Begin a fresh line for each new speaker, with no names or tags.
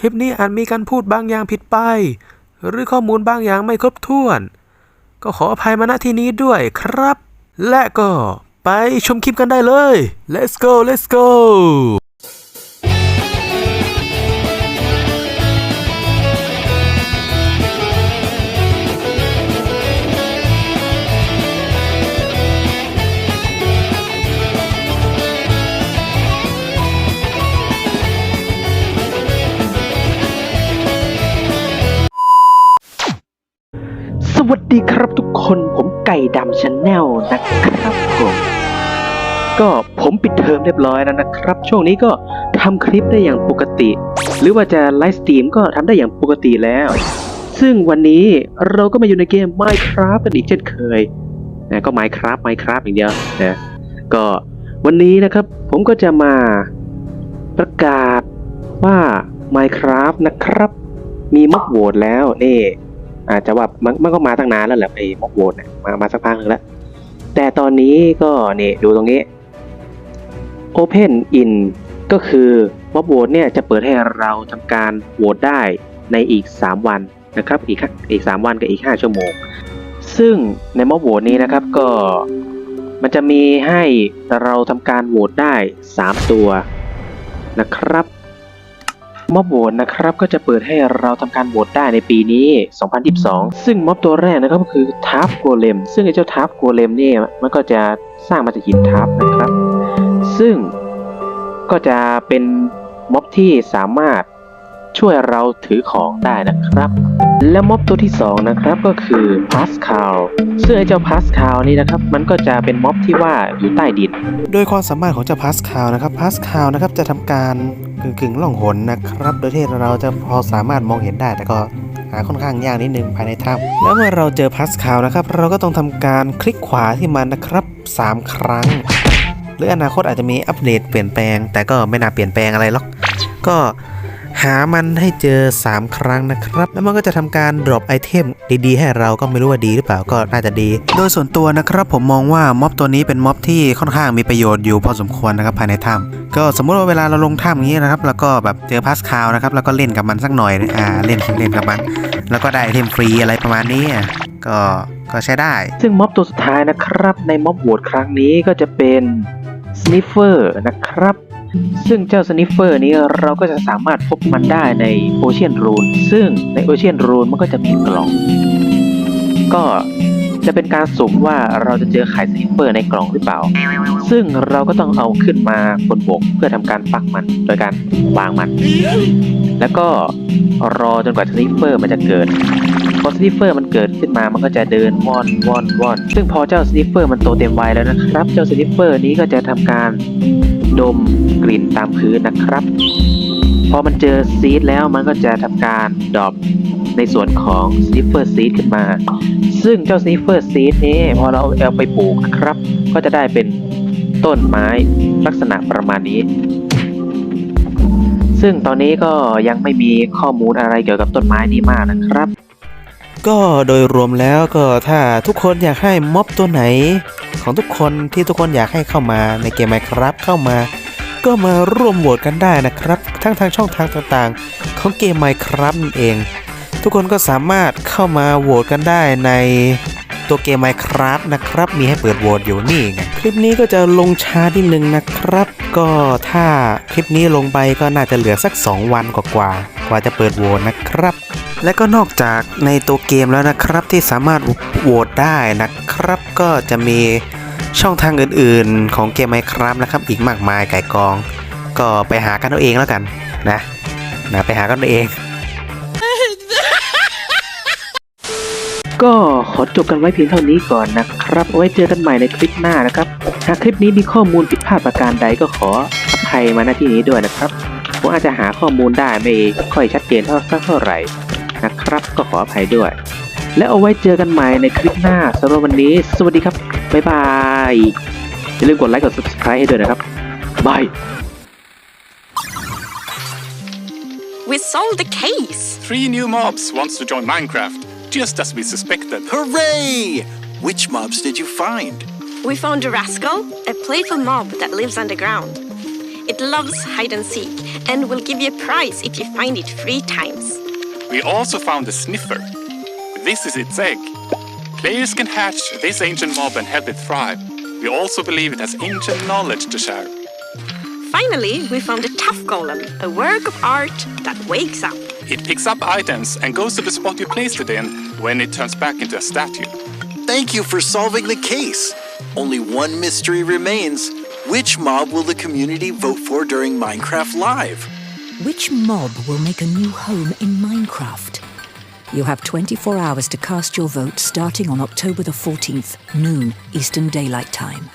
คลิปนี้อาจมีการพูดบางอย่างผิดไป หรือข้อมูลบางอย่างไม่ครบถ้วน ก็ขออภัยมาณที่นี้ด้วยครับ และก็ไปชมคลิปกันได้เลย let's go let's go
วัสดีครับทุกคนผมไก่ดำชาแนลนะครับผมก็ผมปิดเทอมเรียบร้อยแล้วนะครับ ช่วงนี้ก็ทำคลิปได้อย่างปกติ หรือว่าจะไลฟ์สตรีมก็ทำได้อย่างปกติแล้ว ซึ่งวันนี้เราก็มาอยู่ในเกม Minecraft กันอีกเช่นเคยนะก็ Minecraft Minecraft อย่างเดียวนะก็วันนี้นะครับผมก็จะมาประกาศว่า Minecraft นะครับ มีม็อบโหวตแล้วนี่ อาจจะว่ามันมันก็มาตั้งนานแล้วแหละไอ้ม็อบโหวตเนี่ยมามาสักพักหนึงแล้วแต่ตอนนี้ก็นี่ดูตรงนี้ Open in ก็คือม็อบโหวตเนี่ยจะเปิดให้เราทำการโหวตได้ในอีก 3 วันนะครับอีกอีก 3 วันกับอีก 5 ชั่วโมง ซึ่งในม็อบโหวตนี้นะครับก็มันจะมีให้เราทำการโหวตได้ 3 ตัวนะครับ ม็อบโหวตนะครับก็จะเปิดให้เราทำการโหวตได้ในปีนี้ 2022 ซึ่งม็อบตัวแรกนะครับก็คือทาร์ฟโกเลม ซึ่งไอ้เจ้าทาร์ฟโกเลมเนี่ยมันก็จะสร้างมาจากหินทาร์ฟนะครับ ซึ่งก็จะเป็นม็อบที่สามารถ ช่วยเราถือของได้นะครับ และม็อบตัวที่สองนะครับก็คือพาสคาลซึ่งไอเจ้าพาสคาลนี่นะครับมันก็จะเป็นม็อบที่ว่าอยู่ใต้ดิน
โดยความสามารถของเจ้าพาสคาลนะครับพาสคาลนะครับจะทำการกึ่งกึ่งๆล่องหนนะครับ โดยที่เราจะพอสามารถมองเห็นได้แต่ก็หาค่อนข้างยากนิดนึงภายในถ้ำแล้วเมื่อเราเจอพาสคาลนะครับเราก็ต้องทำการคลิกขวาที่มันนะครับ 3 ครั้ง หรืออนาคตอาจจะมีอัปเดตเปลี่ยนแปลง แต่ก็ไม่น่าเปลี่ยนแปลงอะไรหรอกก็ หามันให้เจอ 3 ครั้งนะครับ แล้วมันก็จะทำการดรอปไอเทมดีๆ ให้เราก็ไม่รู้ว่าดีหรือเปล่าก็น่าจะดี โดยส่วนตัวนะครับผมมองว่าม็อบตัวนี้เป็นม็อบที่ค่อนข้างมีประโยชน์อยู่พอสมควรนะครับภายในถ้ำก็สมมุติว่าเวลาเราลงถ้ำอย่างนี้นะครับแล้วก็แบบเจอพาสคาลนะครับแล้วก็เล่นกับมันสักหน่อยอ่าเล่นเล่นกับมัน แล้วก็ได้ไอเทมฟรีอะไรประมาณนี้ก็ก็ใช้ได้
ซึ่งม็อบตัวสุดท้ายนะครับในม็อบโหวตครั้งนี้ก็จะเป็นสนิฟเฟอร์นะครับ ซึ่งเจ้าสนิฟเฟอร์นี้เราก็จะสามารถพบมันได้ในโอเชียนรูนซึ่งในโอเชียนรูนมันก็จะมีกล่อง ก็จะเป็นการสุ่มว่าเราจะเจอไข่สนิฟเฟอร์ในกล่องหรือเปล่า ซึ่งเราก็ต้องเอาขึ้นมาบนบกเพื่อทำการปักมันโดยการวางมัน แล้วก็รอจนกว่าสนิฟเฟอร์มันจะเกิด พอสนิฟเฟอร์มันเกิดขึ้นมามันก็จะเดินว่อนว่อนว่อน ซึ่งพอเจ้าสนิฟเฟอร์มันโตเต็มวัยแล้วนะครับ เจ้าสนิฟเฟอร์นี้ก็จะทำการดมกลิ่นตามพื้นนะครับ พอมันเจอซีดแล้วมันก็จะทำการดรอปในส่วนของสนิฟเฟอร์ซีดขึ้นมา ซึ่งเจ้าสนิฟเฟอร์ซีดนี้พอเราเอาไปปลูกนะครับ ก็จะได้เป็นต้นไม้ลักษณะประมาณนี้ ซึ่งตอนนี้ก็ยังไม่มีข้อมูลอะไรเกี่ยวกับต้นไม้นี้มากนะครับ
ก็โดยรวมแล้วก็ถ้าทุกคนอยากให้ม็อบตัวไหน ของทุกคนที่ทุกคนอยากให้เข้ามาในเกม Minecraft เข้ามา ก็มาร่วมโหวตกันได้นะครับ ทั้งทางช่องทางต่างๆ ของเกม Minecraft นั่นเอง ทุกคนก็สามารถเข้ามาโหวตกันได้ในตัวเกม Minecraft นะครับ มีให้เปิดโหวตอยู่นี่ไงคลิปนี้ก็จะลงช้านิดนึงนะครับ ก็ถ้าคลิปนี้ลงไปก็น่าจะเหลือสัก 2 วันกว่าๆกว่าจะเปิดโหวตนะครับ และก็นอกจากในตัวเกมแล้วนะครับที่สามารถโหวตได้นะครับ ก็จะมีช่องทางอื่นๆ ของเกม Minecraft นะครับอีกมากมายไก่กอง ก็ไปหากันเอาเองแล้วกันนะนะไปหากันเอาเอง
ก็ขอจบกันไว้เพียงเท่านี้ก่อนนะครับไว้เจอกันใหม่ในคลิปหน้านะครับหากคลิปนี้มีข้อมูลผิดพลาดประการใดก็ขออภัยมาณที่นี้ด้วยนะครับผมอาจจะหาข้อมูลได้ไม่ค่อยชัดเจนเท่าสักเท่าไหร่ ครับก็ขออภัยด้วย แล้วเอาไว้เจอกันใหม่ในคลิปหน้าสำหรับวันนี้ สวัสดีครับ บ๊ายบาย อย่าลืมกดไลค์กด subscribe ให้ด้วยนะครับบาย
We solved the case.
Three new mobs wants to join Minecraft, just as we suspected.
Hooray! Which mobs did you find?
We found a rascal, a playful mob that lives underground. It loves hide and seek and will give you a prize if you find it three times.
We also found a sniffer. This is its egg. Players can hatch this ancient mob and help it thrive. We also believe it has ancient knowledge to share.
Finally, we found a tough golem, a work of art that wakes up.
It picks up items and goes to the spot you placed it in when it turns back into a statue.
Thank you for solving the case. Only one mystery remains. Which mob will the community vote for during Minecraft Live?
Which mob will make a new home in Minecraft? You have 24 hours to cast your vote starting on October the 14th, noon, Eastern Daylight Time.